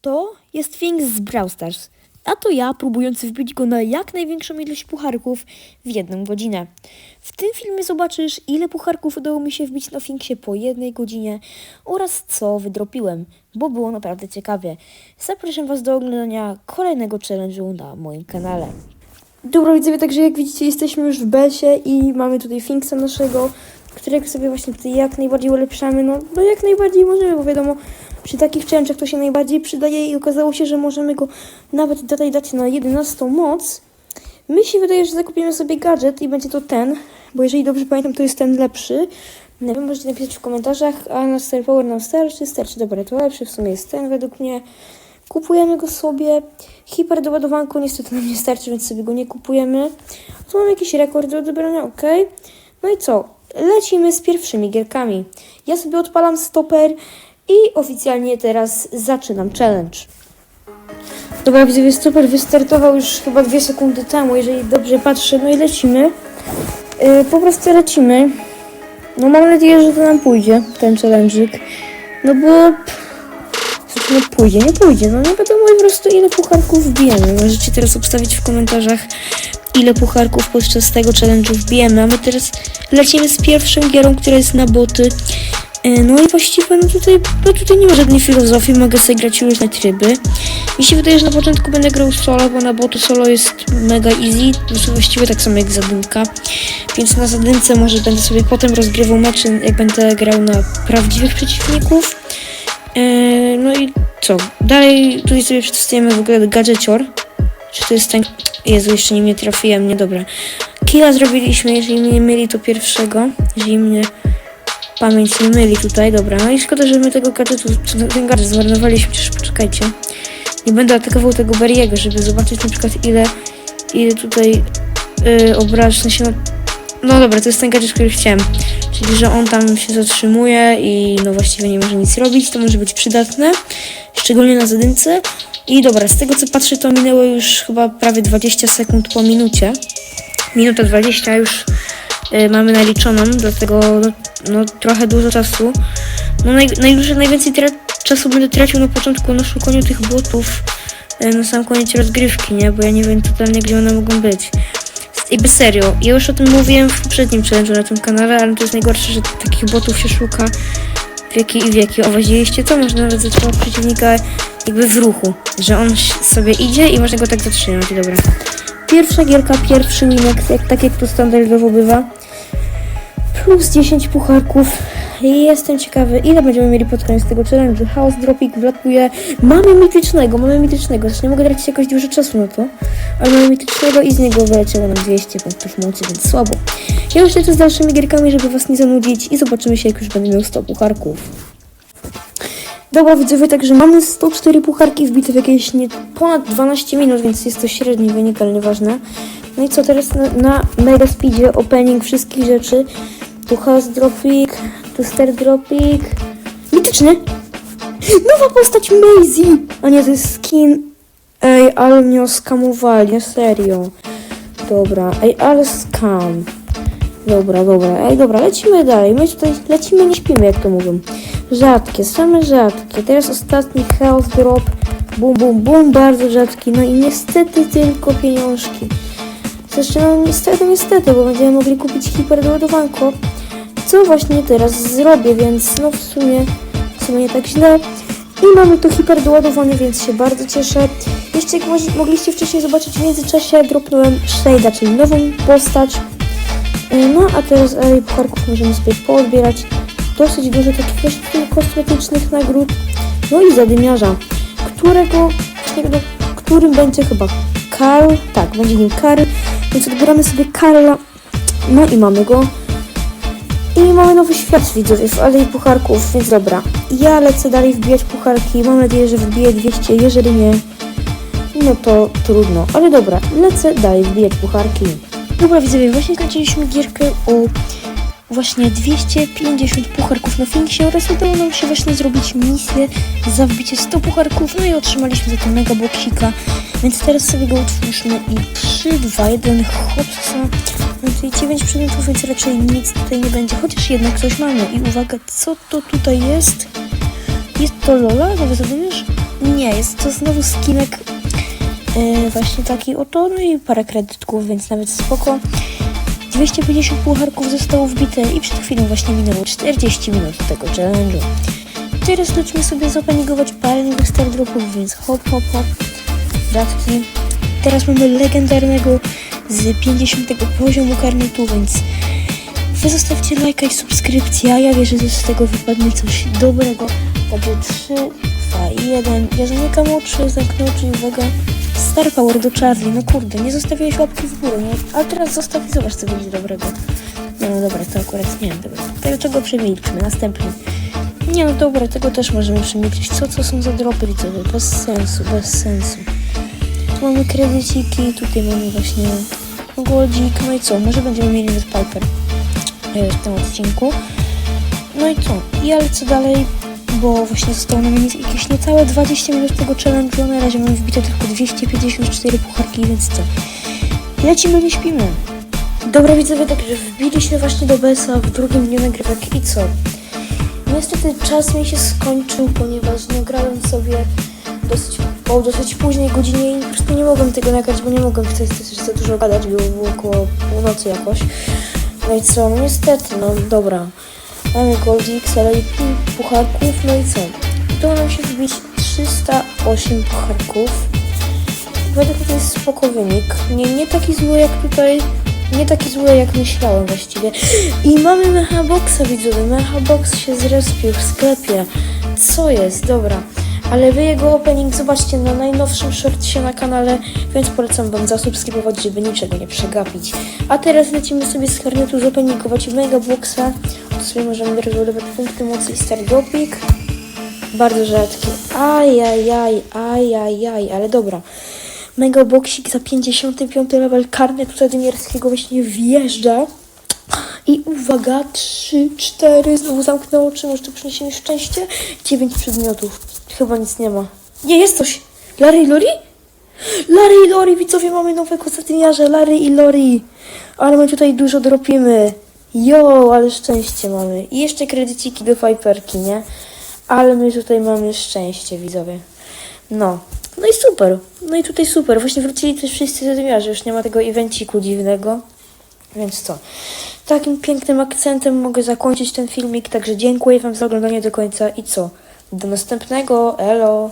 To jest Finks z Brawl Stars, a to ja próbujący wbić go na jak największą ilość pucharków w jedną godzinę. W tym filmie zobaczysz, ile pucharków udało mi się wbić na Finksie po jednej godzinie oraz co wydropiłem, bo było naprawdę ciekawie. Zapraszam Was do oglądania kolejnego challenge'u na moim kanale. Dobra widzowie, także jak widzicie jesteśmy już w Belsie i mamy tutaj Finksa naszego, którego sobie właśnie tutaj jak najbardziej ulepszamy, no, no jak najbardziej możemy, bo wiadomo, przy takich challenge'ach to się najbardziej przydaje i okazało się, że możemy go nawet tutaj dać na 11 moc. My się wydaje, że zakupimy sobie gadżet i będzie to ten, bo jeżeli dobrze pamiętam, to jest ten lepszy. Nie wiem, możecie napisać w komentarzach, a na Star Power nam starczy, starczy, dobra, to lepszy w sumie jest ten według mnie. Kupujemy go sobie. Hiper doładowanku niestety nam nie starczy, więc sobie go nie kupujemy. Tu mam jakiś rekord do odebrania, ok. No i co? Lecimy z pierwszymi gierkami. Ja sobie odpalam stoper i oficjalnie teraz zaczynam challenge. Dobra, widzowie, stoper wystartował już chyba dwie sekundy temu, jeżeli dobrze patrzę. No i lecimy. Yy, po prostu lecimy. No mam nadzieję, że to nam pójdzie, ten challenge'ik. No bo... Znaczy, no pójdzie, nie pójdzie. No nie wiadomo po prostu ile pucharków wbijemy. Możecie teraz obstawić w komentarzach ile pucharków podczas tego challenge'u wbijemy. A my teraz lecimy z pierwszą gierą, która jest na boty. E, No i właściwie no tutaj, no tutaj nie ma żadnej filozofii, mogę sobie grać różne tryby. Mi się wydaje, że na początku będę grał solo, bo na boty solo jest mega easy, to właściwie tak samo jak zadymka. Więc na zadymce może będę sobie potem rozgrywał mecze, jak będę grał na prawdziwych przeciwników. E, no i co? Dalej tutaj sobie przetestujemy w ogóle gadżecior. Czy to jest ten... Jezu, jeszcze nie mnie trafiłem, nie dobra. Killa zrobiliśmy, jeżeli mnie nie myli, to pierwszego. Jeżeli mnie pamięć nie myli tutaj, dobra. No i szkoda, że my tego gadżetu, czy ten gadżet zmarnowaliśmy, przecież poczekajcie. Nie będę atakował tego Beriego, żeby zobaczyć na przykład ile, ile tutaj yy, obraż, w sensie no, dobra, to jest ten gadżet, który chciałem. Czyli, że on tam się zatrzymuje i no właściwie nie może nic robić, to może być przydatne, szczególnie na zadymce. I dobra, z tego co patrzę, to minęło już chyba prawie 20 sekund po minucie. Minuta 20 już mamy naliczoną, dlatego no, no trochę dużo czasu. No naj, najdłużej, najwięcej czasu będę tracił na początku na szukaniu tych botów y, na sam koniec rozgrywki, nie? Bo ja nie wiem totalnie, gdzie one mogą być. I bez serio, ja już o tym mówiłem w poprzednim challenge'u na tym kanale, ale to jest najgorsze, że takich botów się szuka wieki i wieki. O, widzieliście to? Można nawet zatrzymać przeciwnika jakby w ruchu, że on sobie idzie i można go tak zatrzymać. Dobra. Pierwsza gierka, pierwszy winek, jak, tak jak to standardowo bywa. Plus 10 pucharków. Jestem ciekawy, ile będziemy mieli pod koniec tego challenge'u. Chaos Dropik wlatuje. Mamy mitycznego, mamy mitycznego. Zresztą nie mogę tracić jakoś dużo czasu na to. Ale mamy mitycznego i z niego wyleciało nam 200 punktów mocy, więc słabo. Ja już lecę z dalszymi gierkami, żeby was nie zanudzić i zobaczymy się, jak już będę miał 100 pucharków. Dobra widzowie, także mamy 104 pucharki wbite w jakieś nie, ponad 12 minut, więc jest to średni wynik, ale nieważne. No i co teraz na, na Mega Speedzie opening wszystkich rzeczy. Tu House Dropik, tu Star Dropik. Mityczny! Nowa postać Maisie! A nie, to jest skin. Ej, ale mnie oskamowali, na serio. Dobra, ej, ale skam. Dobra, dobra, ej, dobra, lecimy dalej. My tutaj lecimy, nie śpimy, jak to mówią. Rzadkie, same rzadkie. Teraz ostatni health drop. Bum, bum, bum, bardzo rzadki. No i niestety tylko pieniążki. Zresztą, no niestety, niestety, bo będziemy mogli kupić hiperdoładowanko. Co właśnie teraz zrobię, więc no w sumie, w sumie nie tak źle. I mamy tu hiperdoładowanie, więc się bardzo cieszę. Jeszcze jak mogliście wcześniej zobaczyć w międzyczasie, dropnąłem Shade'a, czyli nową postać. E, No a teraz ale pucharków możemy sobie poodbierać. Dosyć dużo takich kosmetycznych nagród. No i zadymiarza, którego, którym będzie chyba Karl. Tak, będzie nim Karl. Więc odbieramy sobie Karla. No i mamy go. I mamy nowy świat widzowie w Alei Pucharków, więc dobra. Ja lecę dalej wbijać pucharki. Mam nadzieję, że wbiję 200. Jeżeli nie, no to trudno. Ale dobra, lecę dalej wbijać pucharki. Dobra widzowie, właśnie skończyliśmy gierkę o właśnie 250 pucharków na Finksie oraz udało nam się właśnie zrobić misję za wbicie 100 pucharków, no i otrzymaliśmy za to mega boksika, więc teraz sobie go otwórzmy i 3, 2, 1, hopsa, no tutaj 9 przedmiotów, więc raczej nic tutaj nie będzie, chociaż jednak coś mamy i uwaga, co to tutaj jest? Jest to Lola? Nowy zadymiarz? Nie, jest to znowu skinek e, właśnie taki oto, no i parę kredytków, więc nawet spoko. 250 pucharków zostało wbite i przed chwilą właśnie minęło 40 minut tego challenge'u. Teraz lecimy sobie zopeningować parę star dropów, więc hop, hop, hop, datki. Teraz mamy legendarnego z 50 poziomu karnetu, więc wy zostawcie lajka i subskrypcję, a ja wierzę, że z tego wypadnie coś dobrego. Także 3, 2, 1. Ja zamykam oczy, zamknę oczy i uwaga. Star Power do Charlie, no kurde, nie zostawiłeś łapki w górę, nie? Ale teraz zostaw i zobacz, co będzie dobrego. No, no dobra, to akurat nie wiem, dobra. Tego czego przemilczmy, następny. Nie no dobra, tego też możemy przemilczyć. Co, co są za dropy widzowie? Bez sensu, bez sensu. Tu mamy kredyciki, tutaj mamy właśnie godzik, no i co? Może będziemy mieli Red Piper e, w tym odcinku. No i co? I ale co dalej? Bo właśnie zostało nam jakieś niecałe 20 minut tego challenge'u, na razie mamy wbite tylko 254 pucharki, więc co? Lecimy, nie śpimy. Dobra widzowie, także wbiliśmy właśnie do BS-a w drugim dniu nagrywek i co? Niestety czas mi się skończył, ponieważ nagrałem sobie dosyć, o dosyć późnej godzinie i po prostu nie mogłem tego nagrać, bo nie mogłem wtedy za dużo gadać, było, było około północy jakoś. No i co? No niestety, no dobra. Mamy Goldix, ale i pucharków, no i co? Udało nam się wbić 308 pucharków. Według mnie to jest spoko wynik. Nie, nie taki zły jak tutaj, nie taki zły jak myślałem właściwie. I mamy Mechaboxa widzowie. Mechabox się zrespił w sklepie. Co jest? Dobra. Ale wy jego opening zobaczcie na najnowszym shortsie na kanale, więc polecam wam zasubskrybować, żeby niczego nie przegapić. A teraz lecimy sobie z karnetu zopeningować Megaboxa. Tu sobie możemy rozładować punkty mocy i Star Dropik. Bardzo rzadki. Ajajaj, ajajaj, ale dobra. Mega boksik za 55 level karnet Władimierskiego właśnie wjeżdża. I uwaga, 3, 4, znowu zamknę oczy, może to przyniesie mi szczęście. 9 przedmiotów. Chyba nic nie ma. Nie, jest coś. Larry i Lori? Larry i Lori, widzowie, mamy nowego zatymiarza. Larry i Lori. Ale my tutaj dużo dropimy. Jo, ale szczęście mamy. I jeszcze kredyciki do Viperki, nie? Ale my tutaj mamy szczęście, widzowie. No. No i super. No i tutaj super. Właśnie wrócili też wszyscy zadymiarze. Już nie ma tego evenciku dziwnego. Więc co? Takim pięknym akcentem mogę zakończyć ten filmik. Także dziękuję Wam za oglądanie do końca. I co? Do następnego. Elo.